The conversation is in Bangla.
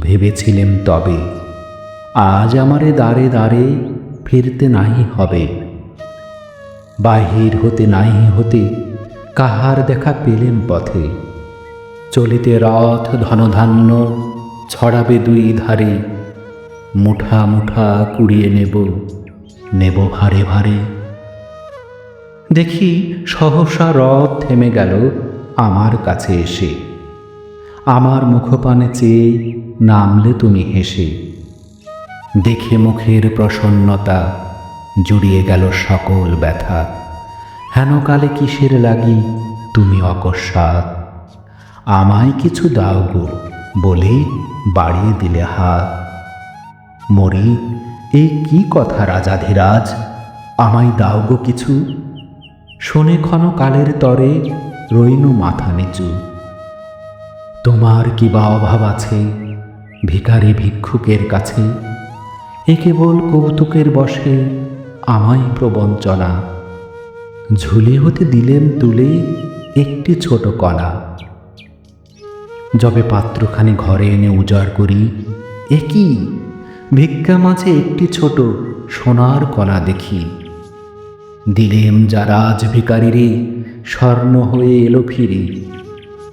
ভেবেছিলেম তবে, আজ আমারে দাঁড়ে দাঁড়ে ফিরতে নাহি হবে। বাহির হতে নাহি হতে কাহার দেখা পেলেন পথে। চলিতে রথ ধনধান্য ছড়াবে দুই ধারে, মুঠা মুঠা কুড়িয়ে নেব নেব ভারে ভারে। দেখি সহসা রথ থেমে গেল আমার কাছে এসে। আমার মুখপানে চেয়ে নামলে তুমি হেসে। দেখে মুখের প্রসন্নতা জুড়িয়ে গেল সকল ব্যথা। হেনকালে কিসের লাগি তুমি অকস্মাৎ? আমায় কিছু দাও গো বলে বাড়িয়ে দিলে হাত। মরি, এ কি কথা রাজাধিরাজ আমায় দাও গো কিছু। শোনে ক্ষণকালের তরে রইনু মাথা নিচু। তোমার কি বা অভাব আছে? ভিখারি ভিক্ষুকের কাছে? এ কেবল কৌতুকের বসে, আমায় প্রবঞ্চনা। ঝুলি হতে দিলেন তুলে একটি ছোট কলা। যবে পাত্রখানি ঘরে এনে উজাড় করি, এ কি? ভিক্ষা মাঝে একটি ছোট সোনার কলা দেখি। দিলেম যারা আজ ভিকারিরে স্বর্ণ হয়ে এলো ফিরে।